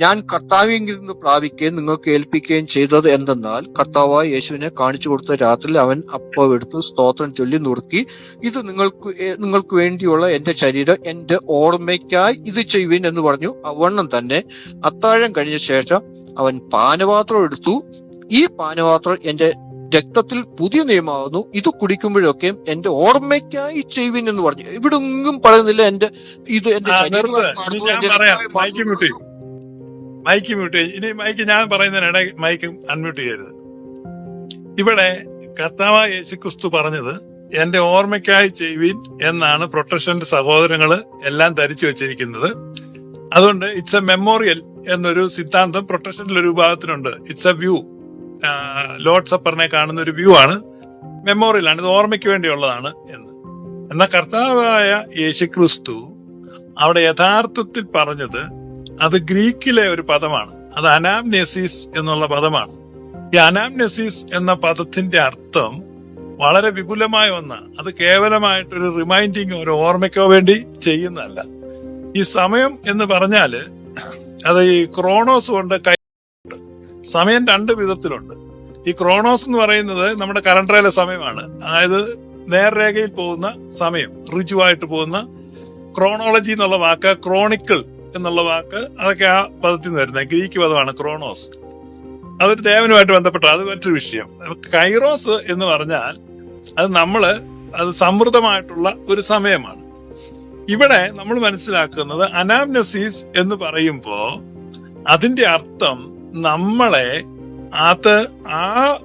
ഞാൻ കർത്താവിൽ നിന്ന് പ്രാപിക്കുകയും നിങ്ങൾക്ക് ഏൽപ്പിക്കുകയും ചെയ്തത് എന്തെന്നാൽ കർത്താവായ യേശുവിനെ കാണിച്ചു കൊടുത്ത രാത്രിയിൽ അവൻ അപ്പം എടുത്തു സ്തോത്രം ചൊല്ലി നുറുക്കി ഇത് നിങ്ങൾക്ക് നിങ്ങൾക്ക് വേണ്ടിയുള്ള എന്റെ ശരീരം എന്റെ ഓർമ്മയ്ക്കായി ഇത് ചെയ്യുവിൻ എന്ന് പറഞ്ഞു. അവണ്ണം തന്നെ അത്താഴം കഴിഞ്ഞ ശേഷം അവൻ പാനപാത്രം എടുത്തു. ഈ പാനപാത്രം എന്റെ രക്തത്തിൽ പുതിയ നിയമമാകുന്നു ഇത് കുടിക്കുമ്പോഴൊക്കെ എന്റെ ഓർമ്മയ്ക്കായി ചെയ്യുവിൻ എന്ന് പറഞ്ഞു. ഇവിടെ ഒന്നും പറയുന്നില്ല എന്റെ ഇത് എന്റെ ആ, മൈക്ക് മ്യൂട്ട് ചെയ്യ്. ഇനി മൈക്ക് ഞാൻ പറയുന്നതിനിടെ മൈക്ക് അൺമ്യൂട്ട് ചെയ്യരുത്. ഇവിടെ കർത്താവായ യേശുക്രിസ്തു പറഞ്ഞത് എന്റെ ഓർമ്മയ്ക്കായി ചെയ്യുവിൻ എന്നാണ് പ്രൊട്ടസ്റ്റന്റ് സഹോദരങ്ങൾ എല്ലാം ധരിച്ചു വെച്ചിരിക്കുന്നത്. അതുകൊണ്ട് ഇറ്റ്സ് എ മെമ്മോറിയൽ എന്നൊരു സിദ്ധാന്തം പ്രൊട്ടസ്റ്റന്റിൽ ഒരു വിഭാഗത്തിനുണ്ട്. ഇറ്റ്സ് എ വ്യൂ ലോഡ് സപ്പറിനെ കാണുന്ന ഒരു വ്യൂ ആണ്. മെമ്മോറിയൽ ആണ്. ഇത് ഓർമ്മയ്ക്ക് വേണ്ടിയുള്ളതാണ് എന്ന്. എന്നാൽ കർത്താവായ യേശുക്രിസ്തു അവിടെ യഥാർത്ഥത്തിൽ പറഞ്ഞത് അത് ഗ്രീക്കിലെ ഒരു പദമാണ്. അത് അനാംനെസിസ് എന്നുള്ള പദമാണ്. ഈ അനാംനെസിസ് എന്ന പദത്തിന്റെ അർത്ഥം വളരെ വിപുലമായ ഒന്നാണ് അത് കേവലമായിട്ടൊരു റിമൈൻഡിങ് ഒരു ഓർമ്മയ്ക്കോ വേണ്ടി ചെയ്യുന്നതല്ല. ഈ സമയം എന്ന് പറഞ്ഞാൽ അത് ഈ ക്രോണോസ് കൊണ്ട് കൈ സമയം രണ്ട് വിധത്തിലുണ്ട്. ഈ ക്രോണോസ് എന്ന് പറയുന്നത് നമ്മുടെ കലണ്ടറിലെ സമയമാണ്. അതായത് നേർരേഖയിൽ പോകുന്ന സമയം ഋജുവായിട്ട് പോകുന്ന ക്രോണോളജി എന്നുള്ള വാക്ക് ക്രോണിക്കിൾ എന്നുള്ള വാക്ക് അതൊക്കെ ആ പദത്തിൽ നിന്ന് വരുന്നത്. ഗ്രീക്ക് പദമാണ് ക്രോണോസ്. അതൊരു ദേവനുമായിട്ട് ബന്ധപ്പെട്ട അത് മറ്റൊരു വിഷയം. കൈറോസ് എന്ന് പറഞ്ഞാൽ അത് നമ്മൾ അത് സമൃദ്ധമായിട്ടുള്ള ഒരു സമയമാണ്. ഇവിടെ നമ്മൾ മനസ്സിലാക്കുന്നത് അനാംനസീസ് എന്ന് പറയുമ്പോ അതിന്റെ അർത്ഥം നമ്മളെ അത് ആ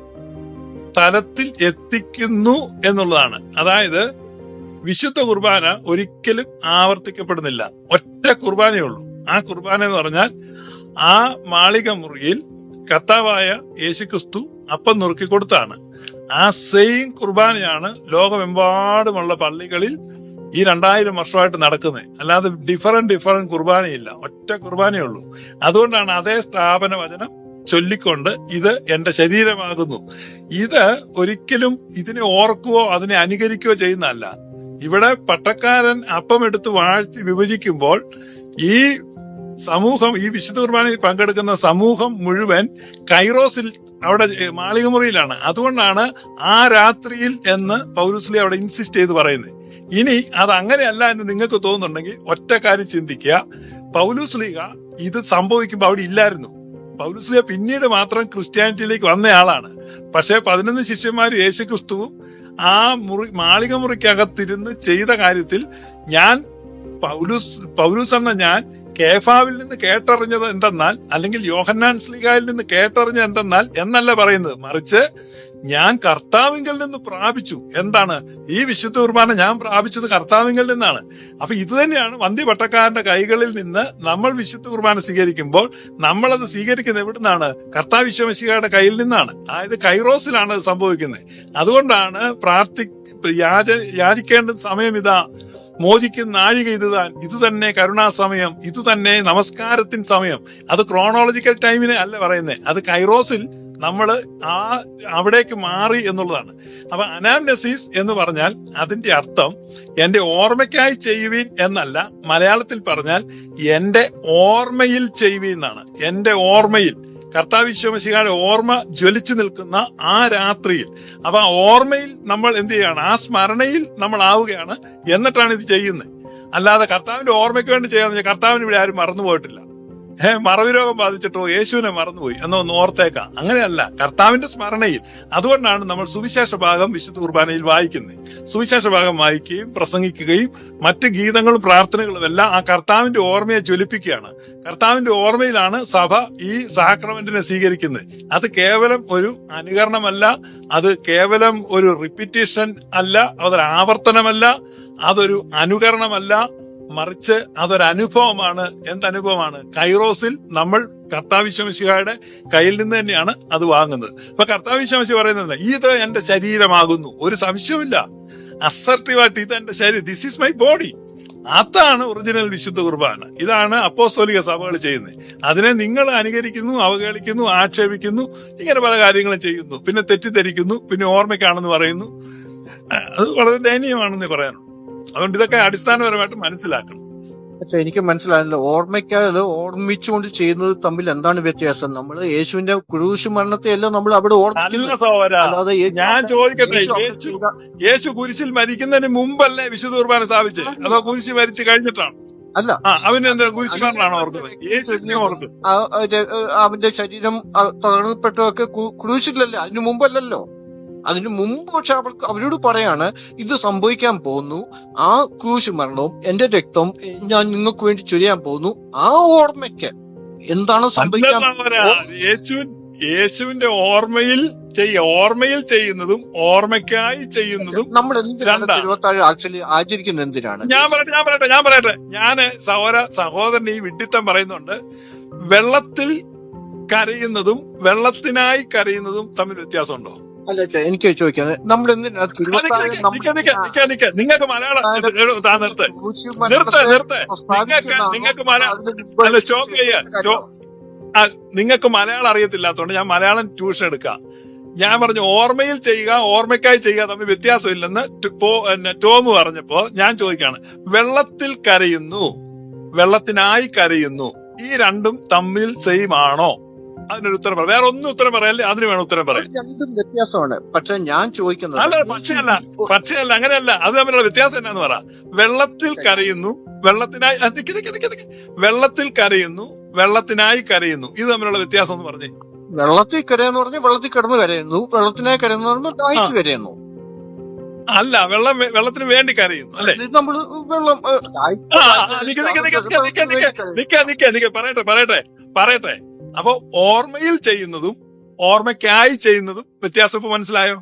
തലത്തിൽ എത്തിക്കുന്നു എന്നുള്ളതാണ്. അതായത് വിശുദ്ധ കുർബാന ഒരിക്കലും ആവർത്തിക്കപ്പെടുന്നില്ല. ഒറ്റ കുർബാനയേ ഉള്ളൂ. ആ കുർബാന എന്ന് പറഞ്ഞാൽ ആ മാളിക മുറിയിൽ കർത്താവായ യേശുക്രിസ്തു അപ്പം നുറുക്കി കൊടുത്താണ്. ആ സെയിം കുർബാനയാണ് ലോകമെമ്പാടുമുള്ള പള്ളികളിൽ ഈ രണ്ടായിരം വർഷമായിട്ട് നടക്കുന്നത്. അല്ലാതെ ഡിഫറെന്റ് ഡിഫറെന്റ് കുർബാനയില്ല. ഒറ്റ കുർബാനയേ ഉള്ളൂ. അതുകൊണ്ടാണ് അതേ സ്ഥാപന വചനം ചൊല്ലിക്കൊണ്ട് ഇത് എന്റെ ശരീരമാകുന്നു. ഇത് ഒരിക്കലും ഇതിനെ ഓർക്കുകയോ അതിനെ അനുകരിക്കുകയോ ചെയ്യുന്നതല്ല. ഇവിടെ പട്ടക്കാരൻ അപ്പം എടുത്ത് വാഴ്ത്തി വിഭജിക്കുമ്പോൾ ഈ സമൂഹം ഈ വിശുദ്ധ കുർബാനയിൽ പങ്കെടുക്കുന്ന സമൂഹം മുഴുവൻ കൈറോസിൽ അവിടെ മാളികമുറിയിലാണ്. അതുകൊണ്ടാണ് ആ രാത്രിയിൽ എന്ന് പൗരുസ്ലി അവിടെ ഇൻസിസ്റ്റ് ചെയ്ത് പറയുന്നത്. ഇനി അത് അങ്ങനെയല്ല എന്ന് നിങ്ങൾക്ക് തോന്നുന്നുണ്ടെങ്കിൽ ഒറ്റ കാര്യം ചിന്തിക്കുക. പൗലുസ്ലിക ഇത് സംഭവിക്കുമ്പോൾ അവിടെ ഇല്ലായിരുന്നു. പൗലുസ്ലിക പിന്നീട് മാത്രം ക്രിസ്ത്യാനിറ്റിയിലേക്ക് വന്ന ആളാണ്. പക്ഷെ പതിനൊന്ന് ശിഷ്യന്മാരും യേശു ക്രിസ്തുവും ആ മുറി മാളിക മുറിക്കകത്തിരുന്ന് ചെയ്ത കാര്യത്തിൽ ഞാൻ പൗലൂസ് പൗലൂസ് എന്ന ഞാൻ കേഫാവിൽ നിന്ന് കേട്ടറിഞ്ഞത് എന്തെന്നാൽ അല്ലെങ്കിൽ യോഹന്നാൻ സ്ലിഗായിൽ നിന്ന് കേട്ടറിഞ്ഞത് എന്തെന്നാൽ എന്നല്ല പറയുന്നത്. മറിച്ച് ഞാൻ കർത്താവിങ്കൽ നിന്ന് പ്രാപിച്ചു. എന്താണ്? ഈ വിശുദ്ധ കുർബാന ഞാൻ പ്രാപിച്ചത് കർത്താവിങ്കൽ നിന്നാണ്. അപ്പൊ ഇത് തന്നെയാണ് വന്ധ്യ പട്ടക്കാരന്റെ കൈകളിൽ നിന്ന് നമ്മൾ വിശുദ്ധ കുർബാന സ്വീകരിക്കുമ്പോൾ നമ്മളത് സ്വീകരിക്കുന്നത് എവിടുന്നാണ്? കർത്താവ് വിശ്വമശികയുടെ കയ്യിൽ നിന്നാണ്. അതായത് കൈറോസിലാണ് അത് സംഭവിക്കുന്നത്. അതുകൊണ്ടാണ് പ്രാർത്ഥി യാച യാചിക്കേണ്ട സമയം ഇതാ. മോചിക്കുന്ന നാഴിക ഇത് താൻ. ഇത് തന്നെ കരുണാസമയം. ഇത് തന്നെ നമസ്കാരത്തിൻ സമയം. അത് ക്രോണോളജിക്കൽ ടൈമിനെ അല്ല പറയുന്നത് അത് കൈറോസിൽ നമ്മൾ ആ അവിടേക്ക് മാറി എന്നുള്ളതാണ്. അപ്പൊ അനാംനസീസ് എന്ന് പറഞ്ഞാൽ അതിന്റെ അർത്ഥം എന്റെ ഓർമ്മയ്ക്കായി ചെയ്യുവീൻ എന്നല്ല. മലയാളത്തിൽ പറഞ്ഞാൽ എന്റെ ഓർമ്മയിൽ ചെയ്യുവീൻ എന്നാണ്. എന്റെ ഓർമ്മയിൽ. കർത്താവ് വിശ്വമശികാരുടെ ഓർമ്മ ജ്വലിച്ചു നിൽക്കുന്ന ആ രാത്രിയിൽ. അപ്പൊ ആ ഓർമ്മയിൽ നമ്മൾ എന്ത് ചെയ്യാണ്? ആ സ്മരണയിൽ നമ്മൾ ആവുകയാണ് എന്നിട്ടാണ് ഇത് ചെയ്യുന്നത്. അല്ലാതെ കർത്താവിന്റെ ഓർമ്മയ്ക്ക് വേണ്ടി ചെയ്യാന്ന് കർത്താവിന് ഇവിടെ ആരും മറന്നു പോയിട്ടില്ല ഏഹ് മറവി രോഗം ബാധിച്ചിട്ടോ യേശുവിനെ മറന്നുപോയി. എന്നൊന്ന് ഓർത്തേക്കാം. അങ്ങനെയല്ല കർത്താവിന്റെ സ്മരണയിൽ. അതുകൊണ്ടാണ് നമ്മൾ സുവിശേഷ ഭാഗം വിശുദ്ധ കുർബാനയിൽ വായിക്കുന്നത്. സുവിശേഷ ഭാഗം വായിക്കുകയും പ്രസംഗിക്കുകയും മറ്റ് ഗീതങ്ങളും പ്രാർത്ഥനകളും എല്ലാം ആ കർത്താവിന്റെ ഓർമ്മയെ ജ്വലിപ്പിക്കുകയാണ്. കർത്താവിന്റെ ഓർമ്മയിലാണ് സഭ ഈ സഹക്രമന്റിനെ സ്വീകരിക്കുന്നത്. അത് കേവലം ഒരു അനുകരണമല്ല അത് കേവലം ഒരു റിപ്പീറ്റേഷൻ അല്ല അതൊരു ആവർത്തനമല്ല അതൊരു അനുകരണമല്ല മറിച്ച് അതൊരനുഭവമാണ്. എന്തനുഭവമാണ്? കൈറോസിൽ നമ്മൾ കർത്താവിശ്വമിശിഹായുടെ കയ്യിൽ നിന്ന് തന്നെയാണ് അത് വാങ്ങുന്നത്. അപ്പൊ കർത്താവിശ്വമിശി പറയുന്നത് ഇത് എന്റെ ശരീരമാകുന്നു. ഒരു സംശയമില്ല അസർട്ടീവായിട്ട് ഇത് എന്റെ ശരീരം. ദിസ് ഈസ് മൈ ബോഡി അതാണ് ഒറിജിനൽ വിശുദ്ധ കുർബാന. ഇതാണ് അപ്പോസ്തോലിക സഭകൾ ചെയ്യുന്നത്. അതിനെ നിങ്ങൾ അനുകരിക്കുന്നു അവഗണിക്കുന്നു ആക്ഷേപിക്കുന്നു ഇങ്ങനെ പല കാര്യങ്ങളും ചെയ്യുന്നു. പിന്നെ തെറ്റിദ്ധരിക്കുന്നു പിന്നെ ഓർമ്മയ്ക്കാണെന്ന് പറയുന്നു. അത് വളരെ ദയനീയമാണെന്ന് പറയാനുള്ളൂ. അതുകൊണ്ട് ഇതൊക്കെ അടിസ്ഥാനപരമായിട്ട് മനസ്സിലാക്കണം. പക്ഷെ എനിക്ക് മനസ്സിലായില്ല ഓർമ്മയ്ക്കാൽ ഓർമ്മിച്ചുകൊണ്ട് ചെയ്യുന്നത് തമ്മിൽ എന്താണ് വ്യത്യാസം? നമ്മൾ യേശുവിന്റെ കുരിശു മരണത്തെ എല്ലാം നമ്മൾ അവിടെ അല്ല ഓർമ്മിക്കുന്നത് സഹോദര. അല്ലാതെ യേശു ഞാൻ ചോദിക്കട്ടെ യേശു അവിടെ യേശു ചെയ്ത- യേശു കുരിശിൽ മരിക്കുന്നതിന് മുമ്പല്ലേ വിശുദ്ധ കുർബാന സ്ഥാപിച്ചത്? അതോ കുരിശ് മരിച്ചു കഴിഞ്ഞിട്ടാണ് അല്ല. ആ അവന് എന്താ കുരിശ് മരണമാണോ ഓർക്കുന്നത് യേശുവിനെ ഓർത്ത്. ആ- ആ അവന്റെ ശരീരം ആ തകർന്നപ്പെട്ടതൊക്കെ അതിനു മുമ്പല്ലല്ലോ. അതിനു മുമ്പ് പക്ഷെ അവൾക്ക് അവരോട് പറയാണ് ഇത് സംഭവിക്കാൻ പോകുന്നു. ആ ക്രൂശ് മരണവും എന്റെ രക്തം ഞാൻ നിങ്ങൾക്ക് വേണ്ടി ചൊരിയാൻ പോകുന്നു. ആ ഓർമ്മയ്ക്ക് എന്താണ് സംഭവിക്കാൻ യേശു യേശുവിന്റെ ഓർമ്മയിൽ ചെയ്യ ഓർമ്മയിൽ ചെയ്യുന്നതും ഓർമ്മയ്ക്കായി ചെയ്യുന്നതും നമ്മൾ എന്തിനാണ്. തിരുവത്താഴ് ആക്ച്വലി ആചരിക്കുന്ന എന്തിനാണ്? ഞാൻ പറയട്ടെ ഞാൻ പറയട്ടെ ഞാൻ പറയട്ടെ. ഞാൻ സഹോദര സഹോദരൻ ഈ വിഡിത്തം പറയുന്നുണ്ട്. വെള്ളത്തിൽ കരയുന്നതും വെള്ളത്തിനായി കരയുന്നതും തമ്മിൽ വ്യത്യാസമുണ്ടോ? അല്ല ചേ, എനിക്ക് ചോദിക്കാം. നമ്മൾ നിക്ക. നിങ്ങൾക്ക് മലയാളം താ നിർത്ത്. നിർത്ത് നിർത്ത്. നിങ്ങൾക്ക് നിങ്ങൾക്ക് മലയാളം അല്ല ചെയ്ത സ്റ്റോപ്പ് ആ, നിങ്ങൾക്ക് മലയാളം അറിയത്തില്ലാത്തതുകൊണ്ട് ഞാൻ മലയാളം ട്യൂഷൻ എടുക്കാം. ഞാൻ പറഞ്ഞു ഓർമ്മയിൽ ചെയ്യുക ഓർമ്മയ്ക്കായി ചെയ്യുക തമ്മിൽ വ്യത്യാസമില്ലെന്ന് ടോം പറഞ്ഞപ്പോ ഞാൻ ചോദിക്കാണ് വെള്ളത്തിൽ കരയുന്നു വെള്ളത്തിനായി കരയുന്നു ഈ രണ്ടും തമ്മിൽ സെയിം ആണോ? അതിനൊരു ഉത്തരം പറയാം വേറെ ഒന്നും ഉത്തരം പറയല്ലേ അതിന് വേണം ഉത്തരം പറയാം രണ്ടും വ്യത്യാസമാണ് പക്ഷെ ഞാൻ ചോദിക്കുന്നത് അല്ല പക്ഷയല്ല പക്ഷയല്ല അങ്ങനെയല്ല അത് തമ്മിലുള്ള വ്യത്യാസം എന്നാന്ന് പറ വെള്ളത്തിൽ കരയുന്നു വെള്ളത്തിനായി. വെള്ളത്തിൽ കരയുന്നു വെള്ളത്തിനായി കരയുന്നു ഇത് തമ്മിലുള്ള വ്യത്യാസം എന്ന് പറഞ്ഞേ വെള്ളത്തിൽ കരയെന്ന് പറഞ്ഞാൽ വെള്ളത്തിൽ കിടന്ന് കരയുന്നു വെള്ളത്തിനായി കരയെന്ന് പറഞ്ഞാൽ ദാഹിച്ച് കരയുന്നു അല്ല വെള്ളം വെള്ളത്തിന് വേണ്ടി കരയുന്നു അല്ലെ ഇത് നമ്മൾ വെള്ളം നിക്ക് നിക്ക് നിക്ക നിക്ക നിക്ക പറയട്ടെ പറയട്ടെ പറയട്ടെ അപ്പൊ ഓർമ്മയിൽ ചെയ്യുന്നതും ഓർമ്മയ്ക്കായി ചെയ്യുന്നതും വ്യത്യാസം ഇപ്പൊ മനസ്സിലായോ?